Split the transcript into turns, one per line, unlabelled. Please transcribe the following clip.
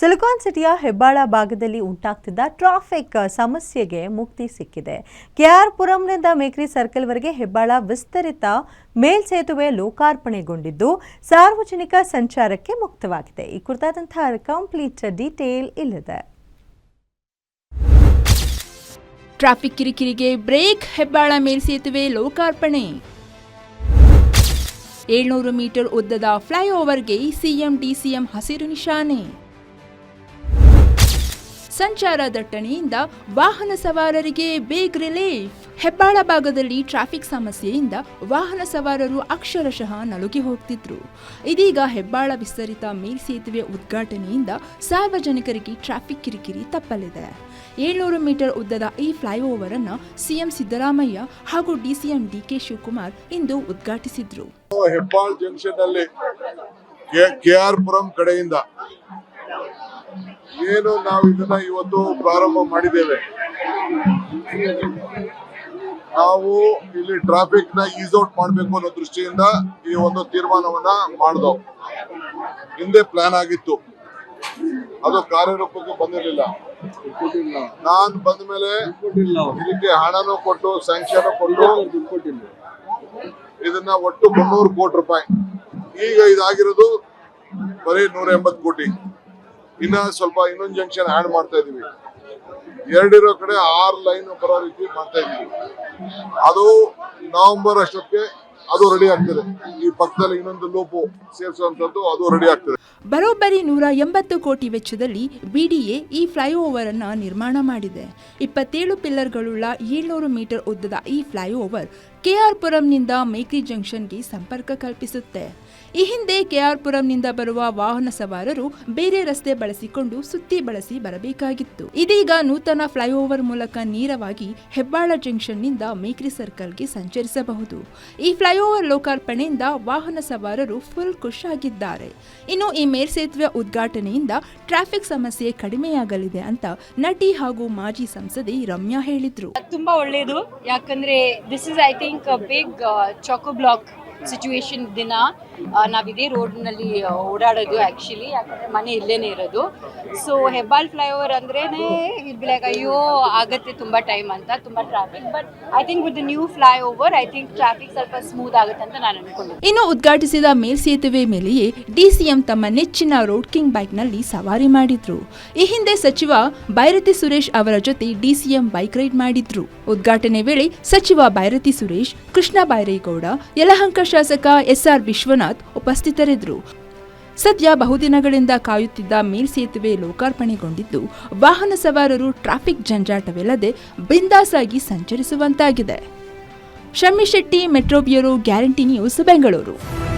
Silicon ಸಿಟಿಯ ಹೆಬ್ಬಾಳ ಭಾಗದಲ್ಲಿ ಉಂಟಾಗ್ತಿದ್ದ traffic ಸಮಸ್ಯೆಗೆ ಮುಕ್ತಿ ಸಿಕ್ಕಿದೆ. ಕೆಆರ್ ಪುರಂನಿಂದ ಮೇಕ್ರಿ ಸರ್ಕಲ್ವರೆಗೆ ಹೆಬ್ಬಾಳ ವಿಸ್ತರಿತ ಮೇಲ್ಸೇತುವೆ ಲೋಕಾರ್ಪಣೆಗೊಂಡಿದ್ದು, ಸಾರ್ವಜನಿಕ ಸಂಚಾರಕ್ಕೆ ಮುಕ್ತವಾಗಿದೆ. ಈ ಕುರಿತಾದಂತಹ ಕಂಪ್ಲೀಟ್ ಡೀಟೇಲ್ ಇಲ್ಲಿದೆ.
ಟ್ರಾಫಿಕ್ ಕಿರಿಕಿರಿಗೆ ಬ್ರೇಕ್, ಹೆಬ್ಬಾಳ ಮೇಲ್ಸೇತುವೆ ಲೋಕಾರ್ಪಣೆ. ಏಳ್ನೂರು ಮೀಟರ್ ಉದ್ದದ ಫ್ಲೈಓವರ್ಗೆ ಸಿಎಂ, ಡಿಸಿಎಂ ಹಸಿರು ನಿಶಾನೆ. ಸಂಚಾರ ದಟ್ಟಣೆಯಿಂದ ವಾಹನ ಸವಾರರಿಗೆ ಬೇಗ್ ರಿಲೀಫ್ ಹೆಬ್ಬಾಳ ಭಾಗದಲ್ಲಿ ಟ್ರಾಫಿಕ್ ಸಮಸ್ಯೆಯಿಂದ ವಾಹನ ಸವಾರರು ಅಕ್ಷರಶಃ ನಲುಗಿ ಹೋಗ್ತಿದ್ರು. ಇದೀಗ ಹೆಬ್ಬಾಳ ವಿಸ್ತರಿತ ಮೇಲ್ಸೇತುವೆ ಉದ್ಘಾಟನೆಯಿಂದ ಸಾರ್ವಜನಿಕರಿಗೆ ಟ್ರಾಫಿಕ್ ಕಿರಿಕಿರಿ ತಪ್ಪಲಿದೆ. ಏಳ್ನೂರು ಮೀಟರ್ ಉದ್ದದ ಈ ಫ್ಲೈಓವರ್ ಅನ್ನು ಸಿಎಂ ಸಿದ್ದರಾಮಯ್ಯ ಹಾಗೂ ಡಿಸಿಎಂ ಡಿಕೆ ಶಿವಕುಮಾರ್ ಇಂದು ಉದ್ಘಾಟಿಸಿದ್ರು.
ಹೆಬ್ಬಾಳ ಜಂಕ್ಷನ್ ಅಲ್ಲಿ ಕೆ ಆರ್ ಕಡೆಯಿಂದ ಏನು ನಾವು ಇದನ್ನ ಇವತ್ತು ಪ್ರಾರಂಭ ಮಾಡಿದ್ದೇವೆ. ನಾವು ಇಲ್ಲಿ ಟ್ರಾಫಿಕ್ನ ಈಸ್ ಔಟ್ ಮಾಡಬೇಕು ಅನ್ನೋ ದೃಷ್ಟಿಯಿಂದ ಈ ಒಂದು ತೀರ್ಮಾನವನ್ನ ಮಾಡ್ದೋ. ಹಿಂದೆ ಪ್ಲಾನ್ ಆಗಿತ್ತು. ಅದು ಕಾರ್ಯರೂಪಕ್ಕೆ ಬಂದಿರಲಿಲ್ಲ. ನಾನ್ ಬಂದ ಮೇಲೆ ಇದಕ್ಕೆ ಹಣನೂ ಕೊಟ್ಟು ಸ್ಯಾಂಕ್ಷನ್ ಕೊಟ್ಟು ಇದನ್ನ ಒಟ್ಟು ಮುನ್ನೂರು ಕೋಟಿ ರೂಪಾಯಿ. ಈಗ ಇದಾಗಿರೋದು ಬರೀ ನೂರ ಎಂಬತ್ತು ಕೋಟಿ. ಇನ್ನ ಸ್ವಲ್ಪ ಇನ್ನೊಂದು ಜಂಕ್ಷನ್ ಆಡ್ ಮಾಡ್ತಾ ಇದೀವಿ. ಎರಡಿರೋ ಕಡೆ ಆರು ಲೈನ್ ಬರೋ ರೀತಿ ಮಾಡ್ತಾ ಇದೀವಿ. ಅದು ನವೆಂಬರ್ ಅಷ್ಟಕ್ಕೆ ಅದು ರೆಡಿ ಆಗ್ತದೆ. ಈ ಪಕ್ಕದಲ್ಲಿ ಇನ್ನೊಂದು ಲೋಪು ಸೇರಿಸುವಂತದ್ದು ಅದು ರೆಡಿ ಆಗ್ತದೆ.
ಬರೋಬ್ಬರಿ ನೂರ ಎಂಬತ್ತು ಕೋಟಿ ವೆಚ್ಚದಲ್ಲಿ ಬಿಡಿಎ ಈ ಫ್ಲೈಓವರ್ ಅನ್ನು ನಿರ್ಮಾಣ ಮಾಡಿದೆ. ಇಪ್ಪತ್ತೇಳು ಪಿಲ್ಲರ್ಗಳುಳ್ಳ ಏಳ್ನೂರು ಮೀಟರ್ ಉದ್ದದ ಈ ಫ್ಲೈಓವರ್ ಕೆಆರ್ ಪುರಂನಿಂದ ಮೇಕ್ರಿ ಜಂಕ್ಷನ್ಗೆ ಸಂಪರ್ಕ ಕಲ್ಪಿಸುತ್ತೆ. ಈ ಹಿಂದೆ ಕೆಆರ್ ಪುರಂನಿಂದ ಬರುವ ವಾಹನ ಸವಾರರು ಬೇರೆ ರಸ್ತೆ ಬಳಸಿಕೊಂಡು ಸುತ್ತಿ ಬಳಸಿ ಬರಬೇಕಾಗಿತ್ತು. ಇದೀಗ ನೂತನ ಫ್ಲೈಓವರ್ ಮೂಲಕ ನೇರವಾಗಿ ಹೆಬ್ಬಾಳ ಜಂಕ್ಷನ್ನಿಂದ ಮೇಕ್ರಿ ಸರ್ಕಲ್ಗೆ ಸಂಚರಿಸಬಹುದು. ಈ ಫ್ಲೈಓವರ್ ಲೋಕಾರ್ಪಣೆಯಿಂದ ವಾಹನ ಸವಾರರು ಫುಲ್ ಖುಷ್ ಆಗಿದ್ದಾರೆ ಇನ್ನು ಈ ಮೇಲ್ಸೇತುವೆ ಉದ್ಘಾಟನೆಯಿಂದ ಟ್ರಾಫಿಕ್ ಸಮಸ್ಯೆ ಕಡಿಮೆಯಾಗಲಿದೆ ಅಂತ ನಟಿ ಹಾಗೂ ಮಾಜಿ ಸಂಸದೆ ರಮ್ಯಾ ಹೇಳಿದ್ರು.
ತುಂಬಾ ಒಳ್ಳೆಯದು ಯಾಕಂದ್ರೆ this is I Think a big uh, choco block situation dinner ನಾವ್ ಇದೇ ರೋಡ್ನಲ್ಲಿ ಓಡಾಡೋದು ಆ್ಯಕ್ಚುಲಿ ಯಾಕಂದ್ರೆ ಮನೆ ಇಲ್ಲೇನೆ ಇರೋದು. ಸೊ ಹೆಬ್ಬಾಳ್ ಫ್ಲೈಓವರ್ ಅಂದ್ರೇನೆ ಇದ್ ಲೈಕ್ ಅಯ್ಯೋ, ಆಗತ್ತೆ ತುಂಬಾ ಟೈಮ್ ಅಂತ, ತುಂಬಾ traffic but I think with new flyover I think traffic ಸ್ವಲ್ಪ ಸ್ಮೂತ್ ಆಗುತ್ತೆ ಅಂತ ನಾನು ಅನ್ಕೊಂಡಿದ್ದೆ
ಇನ್ನು ಉದ್ಘಾಟಿಸಿದ ಮೇಲ್ಸೇತುವೆ ಮೇಲೆಯೇ ಡಿಸಿಎಂ ತಮ್ಮ ನೆಚ್ಚಿನ ರೋಡ್ ಕಿಂಗ್ ಬೈಕ್ನಲ್ಲಿ ಸವಾರಿ ಮಾಡಿದ್ರು. ಈ ಹಿಂದೆ ಸಚಿವ ಬೈರತಿ ಸುರೇಶ್ ಅವರ ಜೊತೆ ಡಿಸಿಎಂ ಬೈಕ್ ರೈಡ್ ಮಾಡಿದ್ರು. ಉದ್ಘಾಟನೆ ವೇಳೆ ಸಚಿವ ಬೈರತಿ ಸುರೇಶ್, ಕೃಷ್ಣ ಬೈರೇಗೌಡ, ಯಲಹಂಕ ಶಾಸಕ ಎಸ್ಆರ್ ವಿಶ್ವನಾಥ್ ಉಪಸ್ಥಿತರಿದ್ದರು. ಸದ್ಯ ಬಹುದಿನಗಳಿಂದ ಕಾಯುತ್ತಿದ್ದ ಮೇಲ್ಸೇತುವೆ ಲೋಕಾರ್ಪಣೆಗೊಂಡಿದ್ದು, ವಾಹನ ಸವಾರರು ಟ್ರಾಫಿಕ್ ಜಂಜಾಟವಿಲ್ಲದೆ ಬಿಂದಾಸಾಗಿ ಸಂಚರಿಸುವಂತಾಗಿದೆ. Shammi Shetty metro bureau guarantee news Bengaluru.